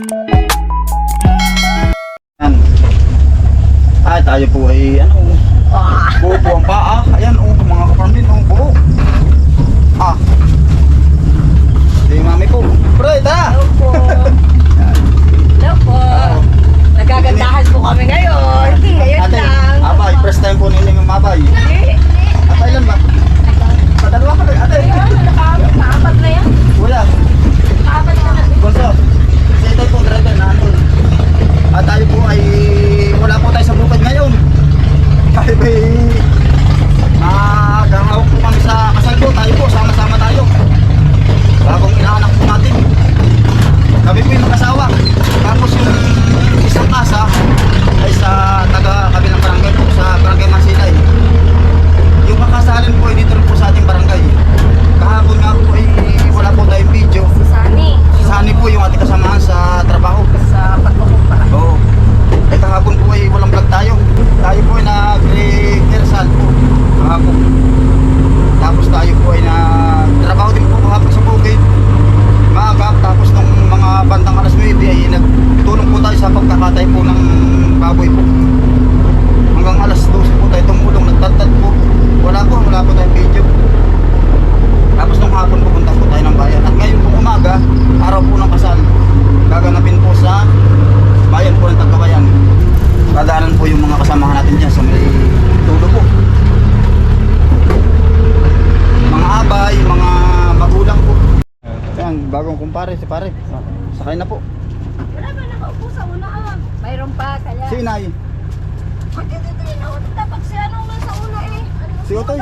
Ay, tayo po ay ano, buo po ang paa. Ayan, oh, mga kaparm din, oh, buo. Ah. Yung mami po. Pre, tara! Hello po. Hello po. Nagagandahan po kami ngayon. Ngayon Ate, lang. abay, first time po ninyo yung mabay. Hindi. At ilan ba? Padalawa ka ate. Ayun, naka- Naapat na yan. Kuya, Naapat na na. Gonzo, sa ito po driver na ano. At tayo po ay wala po tayo sa bukid ngayon. Tayo po ay naghahawak po kami sa kasagbo. Tayo po, sama-sama tayo. Bagong inaanak po natin. Kami po yung mag-asawa. Tapos yung isang asa ay sa taga kabilang barangay po, sa barangay Mansilay. Yung kakasalin po ay dito rin po sa ating barangay. Kahapon nga po ay wala po tayong video. Si Sunny. Si Sunny po yung ating kasamahan sa trabaho. Sa pagkukumpara. Oo. Eh kahapon po ay walang vlog tayo. Tayo po ay nag-rehearsal po kahapon. Tapos tayo po ay nagtrabaho din po kahapon sa bukid. Maaga, tapos nung mga bandang alas 9 ay nagtulong po tayo sa pagkakatay po ng baboy po. Hanggang alas 12 po tayo tumulong, nagtatad po. Wala po, wala po tayong video. Tapos nung hapon pupunta po tayo ng bayan. At ngayon pong umaga, araw po ng kasal, gaganapin po sa bayan po ng Tagkabayan. Dadaanan po yung mga kasamahan natin dyan sa may tulo po. Mga abay, mga magulang po. Ayan, bagong kumpare si pare. Sakay na po. Wala ba nakaupo sa unahan? Mayroon pa kaya. Si Inay. Ay, di, di, di. Nauna, Dapat si ano nga sa una eh. Ano, Si Otoy.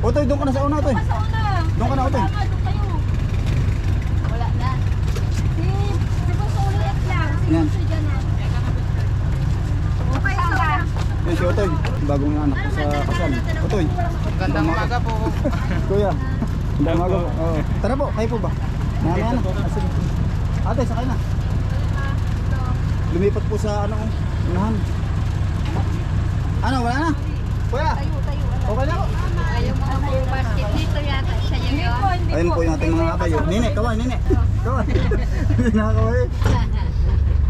Otoy, doon ka na sa una, Otoy. Sa una. Doon ka na, Otoy. Tama, doon kayo. Wala na. Si, si Boso ulit lang. Si Yan. Boso dyan na. Okay, sa una. Yan si Otoy. Bagong anak ko sa kasal. Otoy. Gandang umaga po. Kuya. Gandang umaga po. Oo. Tara po, kayo po ba? Mamaya na. Ah. Ate, sakay na. Lumipat po sa ano, unahan. Ano, wala na? Kuya, Tayo, tayo. Ano? okay na po. Ayaw mo ako yung basket dito yata. Siya yung yun. Ayun po yung ating mga kayo. Nene, kaway, nene. Kaway. Hindi nakakaway.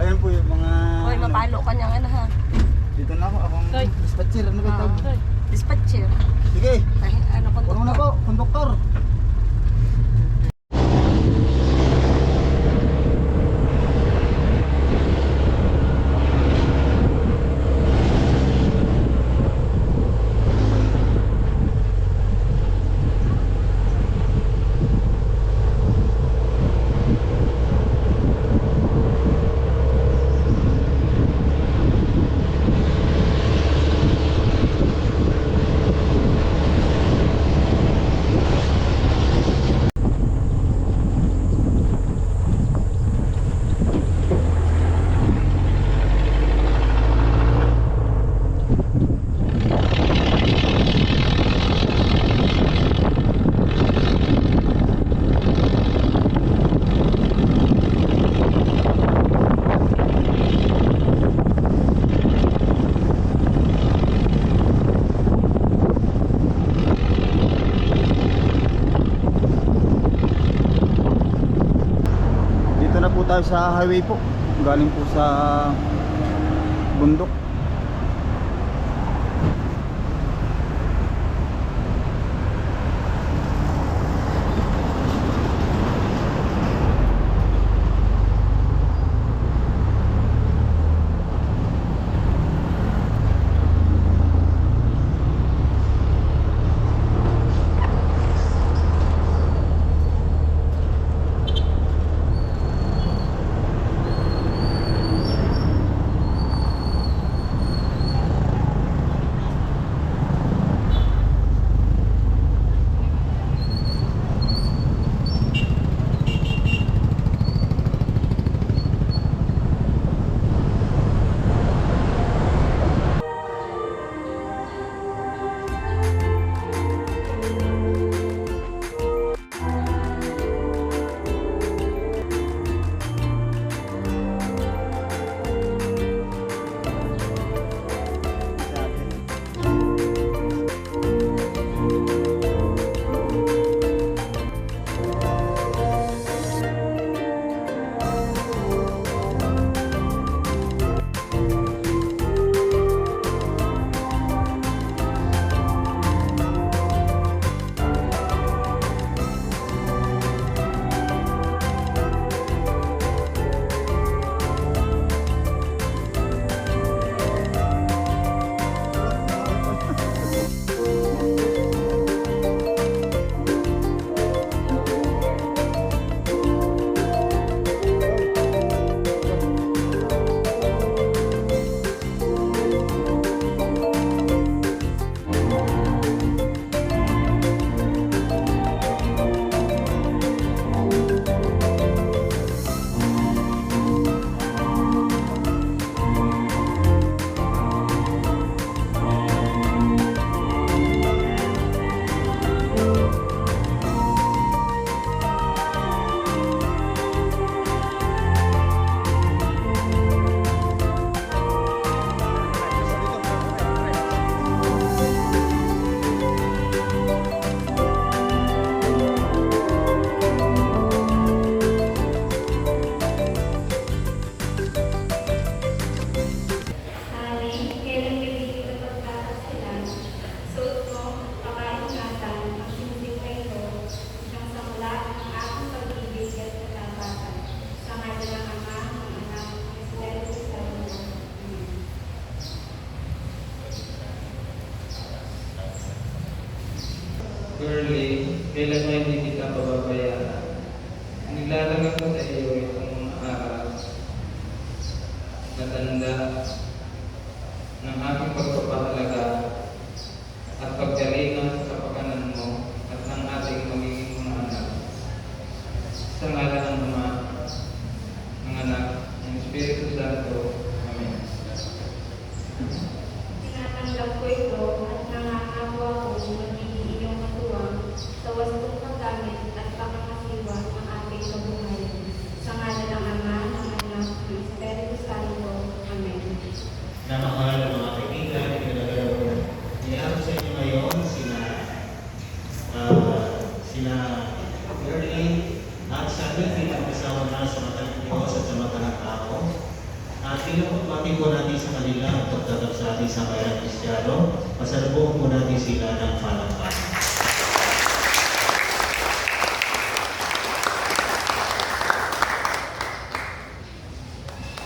Ayun po yung mga... Hoy, ano, mapalo ka niyang ano ha. Dito na ako, akong dispatcher. Ano ba yung tawag? Ah, Dispatcher. Sige, ano kung puno na po, konduktor. Dito na po tayo sa highway po. Galing po sa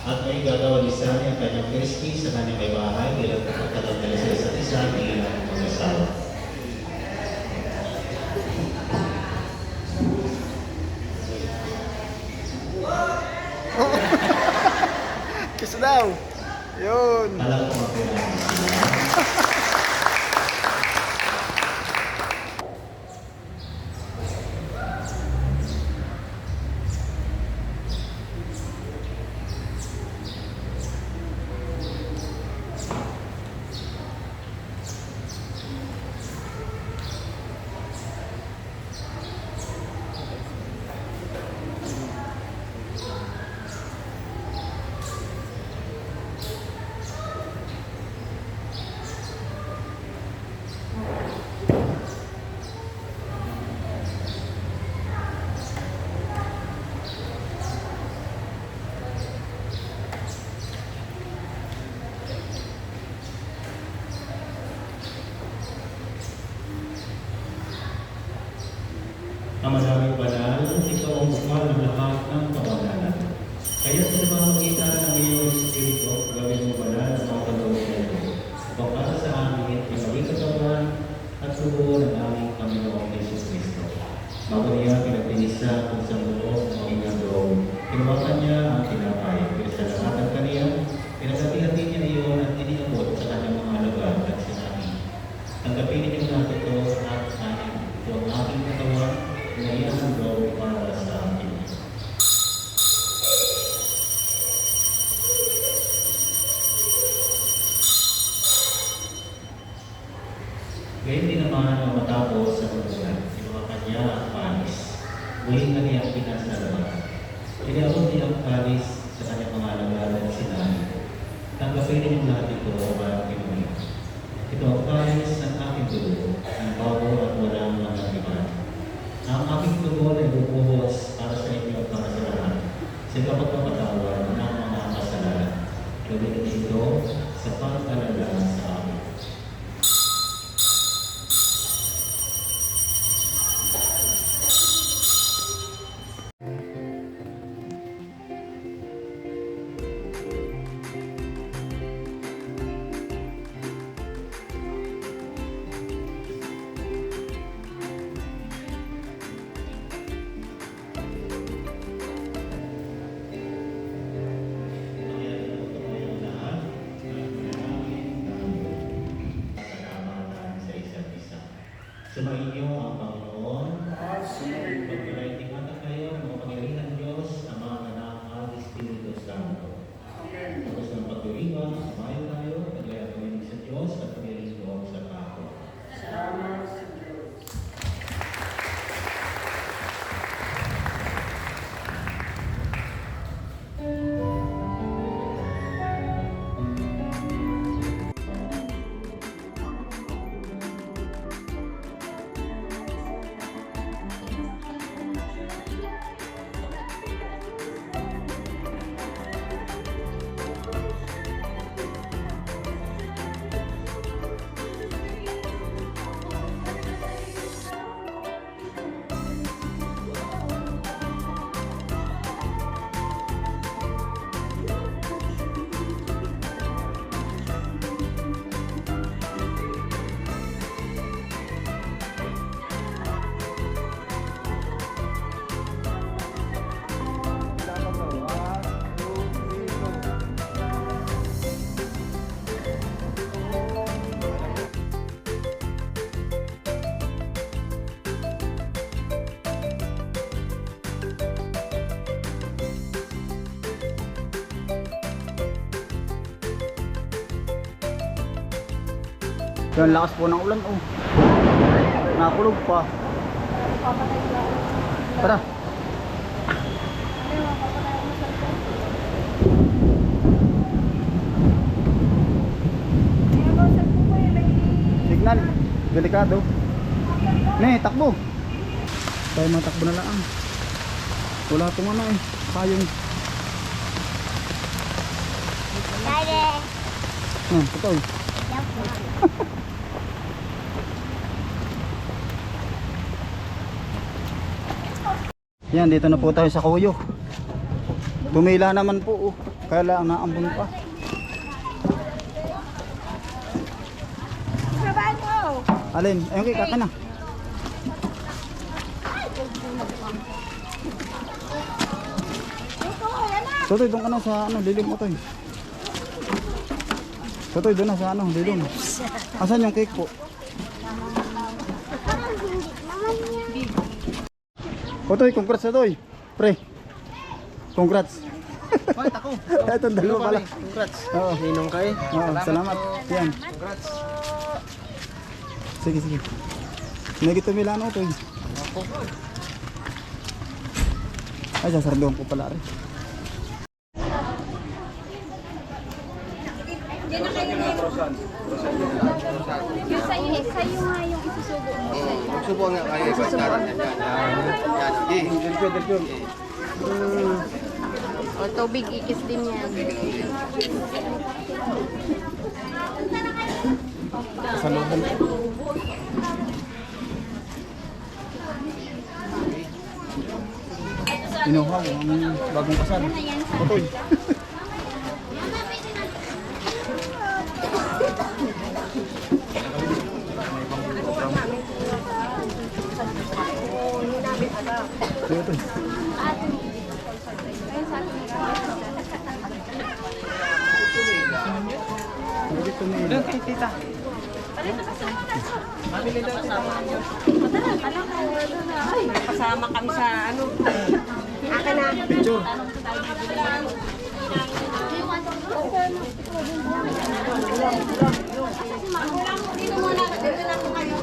at ay gagawa ni Sari ang kanyang Kristi sa kanyang may bahay bilang kapatagal nila sa isa't isa bilang mag-asawa. Kiss daw! Yun! Alam ko Yan lakas po ng ulan oh. Nakulog pa. Tara. Signal. Delikado. Ne, takbo. Tayo matakbo na lang. Wala pong ano eh. Payong. Daddy. Hmm, totoo. Yan, dito na po tayo sa kuyo. Tumila naman po, oh. Kaya lang naambon pa. Alin, ayun kay kaka na. Totoy, doon ka na sa ano, lilim mo to eh. Totoy, doon na sa ano, lilim. Asan yung cake po? Hindi Totoy, congrats na toy. Pre. Congrats. Bakit ako? Eto, dalawa pala. Congrats. Oo. Ninong kayo. Oo, salamat. Yan. Congrats. Sige, sige. Nagit tumilano to eh. Ay, sasardoon ko pala rin. Yung sa'yo, sa'yo nga yung isusubo mo. Magsubo nga kayo. Yan. Yan. Sige. Diretso, diretso. O, tubig ikis din yan. Sa looban. Inuhaw ang bagong kasal. Totoy. Sige, toy. Nagit tumila. Kasama kami sa ano. Picture. Andun!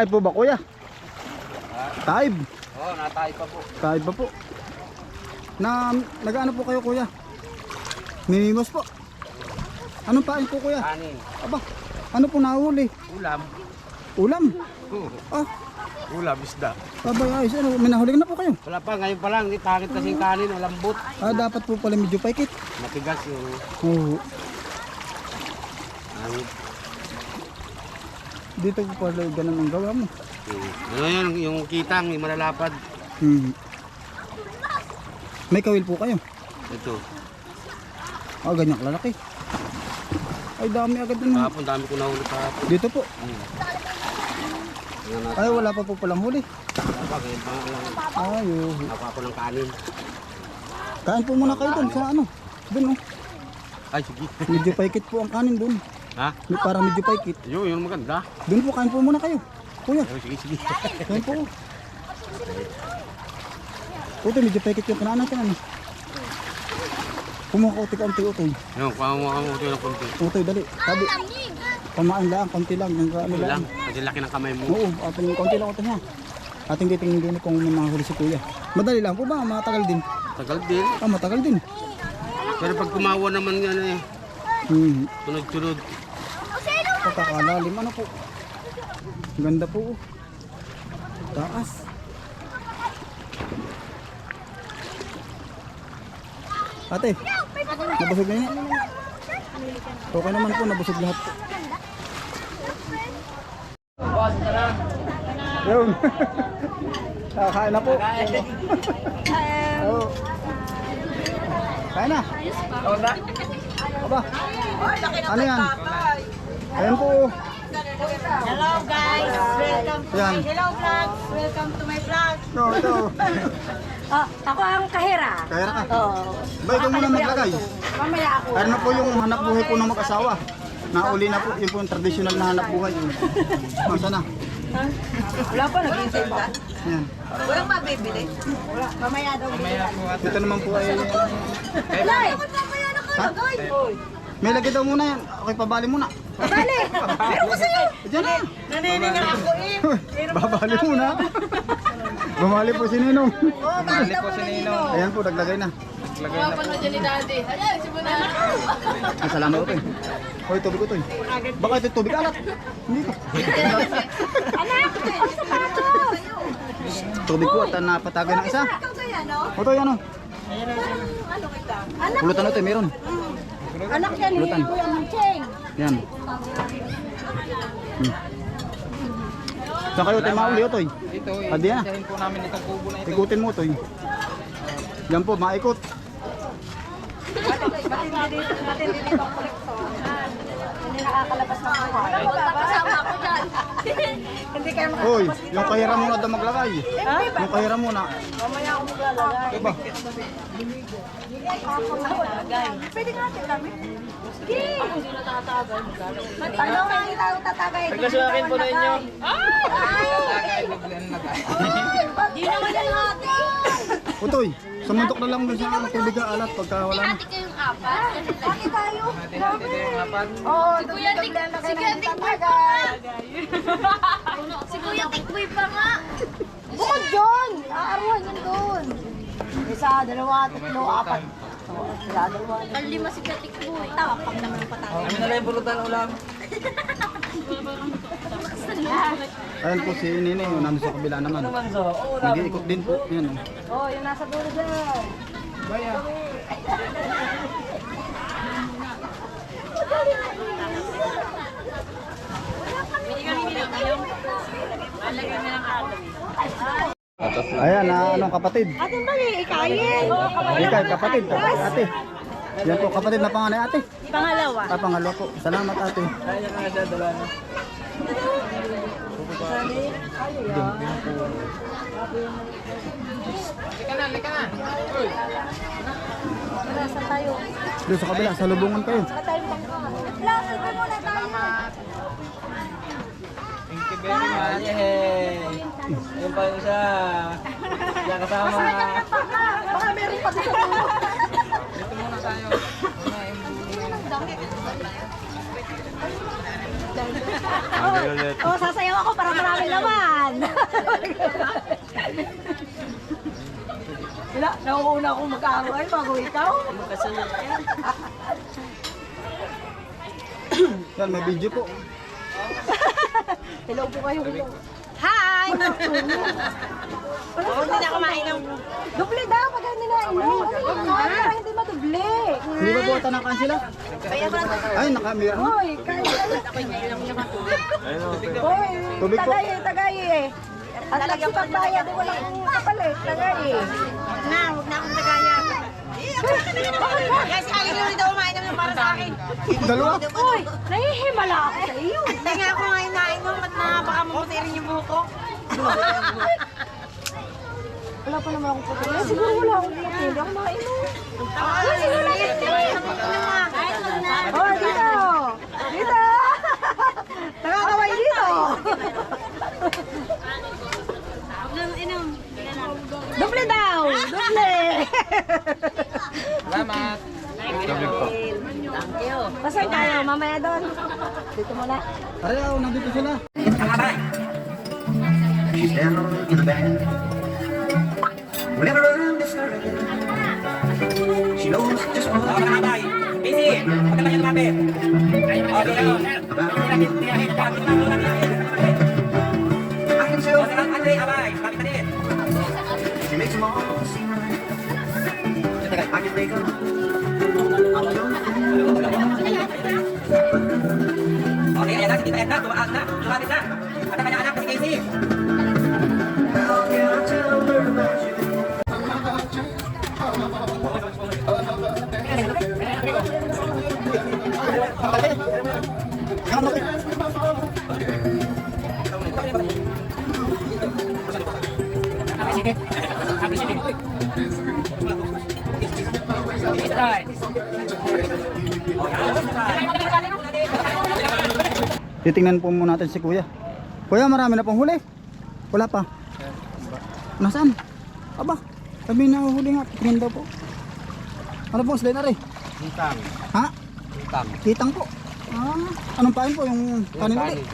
Kain po ba kuya? Taib. Oo, oh, natay pa po. Taib pa po. Na, nag-ano po kayo kuya? Mimimos po. Anong pain po kuya? Kanin. Aba, ano po nahuli? Ulam. Ulam. Oo. Ah, Ulam, isda. abay ayos. Ano, may nahuli na po kayo. Wala pa, ngayon pa lang. Di pangit kasing kanin. Malambot. Ah, dapat po pala medyo paikit. Matigas yung... Oo. Ang, Dito po pala ganun ang gawa mo. ano yun, yung kitang, yung malalapad. Hmm. May kawil po kayo. Ito. Ah, ganyan kalalaki. Ay, dami agad din. Kahapon, dami ko nahuli kahapon. Dito po. Hmm. Ay, wala pa po palang huli. Wala pa, ngayon pa lang. Ay, oo. Nakuha ko ng kanin. Kain po muna kayo doon sa ano. Doon oh. Ay, sige. Medyo paikit po ang kanin doon. Ha? May- Para medyo paikit. Yun, yun maganda. Doon po, kain po muna kayo. Kuya, Ay, sige, sige. kain po. Utoy, medyo paikit yung kinain natin ano. Kumuha ka utoy kaunti utoy. Yun, kuha mo ako ito ng konti. Utoy, dali. Sabi, pamain lang, kaunti lang. Yung ano lang. lang. Kasi laki ng kamay mo. Oo, ating kaunti lang utoy ha. Ating titingin din kung may mga huli si kuya. Madali lang po ba? Matagal din. Tagal din. Ah, matagal din. Pero pag kumawa naman yan eh, Hmm. tunod-tunod. Pagkakalalim, ano po? Ganda po. oh. Taas. Ate, nabusog na yun. Okay naman po, nabusog lahat po. Yun. Kakain na po. Oo. Kain na. Aba. Ano yan? Ayan po. Hello guys! Welcome to Yan. my hello vlog! Welcome to my vlog! Ito, ito. Ah, ako ang kahera. Kaya ka. Oo. Ba, ikaw muna maglagay. Mamaya ako. Ano po yung hanap buhay po ng mag-asawa? Nauli na po, yun po yung traditional na hanap buhay. Masa na? Ha? Wala pa, nag-iintay pa. Yan. Walang mabibili. Wala. Mamaya daw. Mamaya po at Dito naman po ay... Lay! Ha? Hoy! May lagay daw muna yan. Okay, pabali muna. Bale! Pero ko sa'yo! Diyan na. Naniningal ako eh. Babali muna. Bumali po si Ninong. Oh, bali po si Ninong. Ayan po, naglagay na. Lagay na po. Ay, salamat po. eh. Hoy, tubig ko to. eh. Baka ito tubig alat. Hindi ko. Anak! Ang sapatos! Tubig po at ah, napatagay ng isa. O to, yan o. Ano! Pulutan o to, meron. Anak yan, hindi ko yung cheng. Yan. Hmm. Saan kayo tayo mauli o to? Ito, Adi na. isahin po namin itong kubo na ito. Ikutin mo to. Yan po, maikot. Hindi kayo Hoy, yung kahira muna daw maglagay. Ha? Yung kahira muna. Mamaya ako maglalagay. Diba? Pwede nga natin kami. Sige! Ano nga kita ang tatagay? Pagkasuakin po na inyo. Lagay. Di naman yung natin. Utoy, sumundok na lang sa tubig na alat pagka wala na. Ate kayong apat. Bakit tayo? Na yung apat. Oo, Si Kuya Tik, si Kuya Tikboy pa nga. Si Kuya Tikboy pa nga. Bukod dyan! Aaruhan yan doon. Isa, dalawa, tatlo, apat. Oo, Isa, dalawa. Ang lima si Kuya Tikboy. Tapak naman ang patay. Kami na lang yung pulutan ulam. Ayan po si Nini, yun nandun sa kabila naman. Nag-iikot din po. Yan. Oh, yung nasa dulo dyan. Baya. Ayan, na anong kapatid? Atin ba eh, ikayin? Ikay, kapatid. Ate. Yan po, kapatid na panganay ate. Pangalawa. Ah, pangalawa po. Salamat ate. Kaya na siya, dala na. Lika na, lika na. Uy. Tayo. Doon sa kabila, sa lubungan kayo. Saka tayo bangka. Last, iba muna tayo. Very much. Yay! Yung pa yung isa. Diyan kasama. Baka, meron pa dito. Dito muna tayo. Una, yung Oh, oh, sasayaw ako para marami naman. Wala, nauuna akong mag-aaral bago ikaw. Yan, may video po. Hello po kayo. Hello. Hi! Oo, hindi na kumain ng... Duble daw pag hindi na inom. Para hindi maduble. Hindi ba po tanakan sila? Ay, nakamira na. Hoy, kain ka na. Hoy, Tubig po. tagay, tagay eh. At nagsipagbayad, walang kapalit, tagay eh. Na, huwag na akong tagayan. Kasi aling yun daw umain naman para sa akin. Dalawa? Uy, nahihimala ako sa iyo. Hindi nga ako ngayon nainom at na baka mamutirin yung buko. Wala pa naman akong puti. Eh, siguro wala akong puti. Hindi ako makainom. Ay, siguro na yun. Oh, dito. Dito. Nakakaway dito. Doble daw. Doble. Salamat. Pasay tayo. Mamaya doon. Dito muna. Aray, oh, nandito sila. She's down in the band. Whenever I'm discouraged, she knows just what to do. Busy! Magkata kayo lumapit. O, dito. I can tell O, si Andre, abay. Lapit na din. she Si Tita Edna, tumaas na. Lumapit na. At ang kanyang anak, si Casey. How can I Titingnan po muna natin si Kuya. Kuya, marami na pong huli. Wala pa. Nasaan? Aba, sabi na huli nga. Tingnan daw po. Ano po, sila na rin? Kitang. Ha? Kitang. Kitang po. Ah, anong pain po? Yung kanin ulit?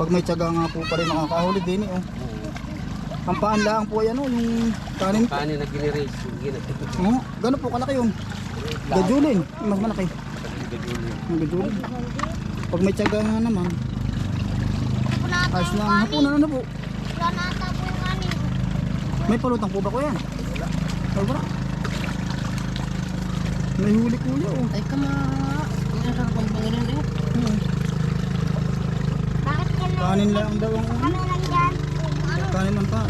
Pag may tiyaga nga po pa rin makakahuli din eh. Oh. Ang paan lang po yan, oh, yung kanin po. Kanin na ginirace. Ginirace. Oo, gano'n po kalaki yung gajulin. Yung mas malaki. Yung gajulin. Pag may tiyaga nga naman, ayos lang. Hapunan na po. Wala na ata po yung anin. May palutang po ba ko yan? Ay, wala. May huli kuya oh. Ay, kama. Ang sarap ang pangilan rin. Hmm. Bakit ka na? Kanin lang daw ang Ano lang dyan? Kanin lang pa.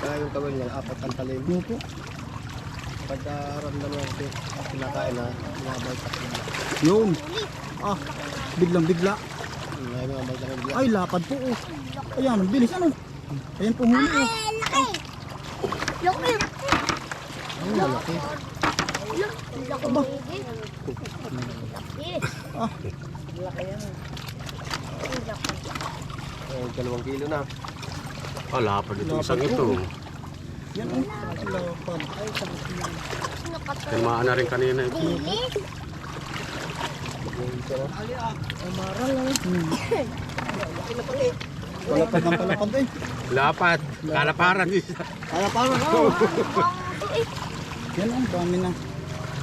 Kaya yung kamay niya, apat ang talim. Ano po? Pagka ramdam mo kasi kinakain na, umabay sa kanila. Yun. Ah, biglang bigla. May mga may lang Ay, lapad po oh. Ayan, ang bilis ano. Ayan po huli oh. Ay, laki! Ang malaki. Laki! Aba. Laki! Ah, Ay, dalawang kilo na. Ah, lapad ito. Isang ito. yan oh. Lapad. Kalmaan na rin kanina ito. Dili! Palapad ng palapad eh. Lapad. Kalaparan parang oh. Ang eh! Yan ang dami na.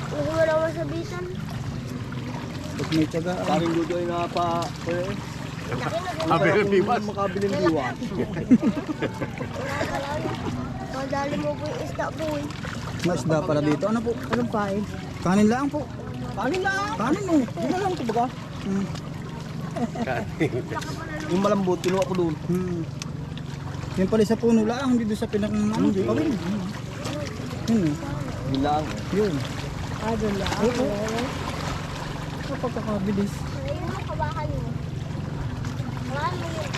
Huwag mo naman sabitan. Pag may tiyaga. ah. Parang luto ay napa. Sabi ng biwas. Makabiling diwa. Madali mo po yung isda boy. May isda pala dito. Ano po? Anong pain? Kanin lang po. Kanin lang? Kanin oh. Hindi na lang ito baga. Hmm. Yung malambot, kinuha ko doon. Hmm. Yung pala sa puno lang, hindi doon sa pinang ano, di kawin. Yun oh. Bilang. Yun. Ah, doon lang. Oo. Kapag kakabilis. Ayun mo, kabakan mo. Kabakan mo yun.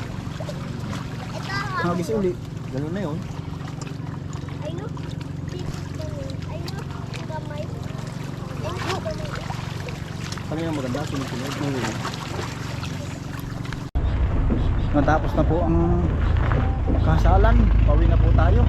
Ito ha. Hagis uli. Ganun na yun. Ayun. Ang gamay. Ayun. gamay. Kanina maganda, sunod-sunod. Natapos na po ang kasalan. Pauwi na po tayo.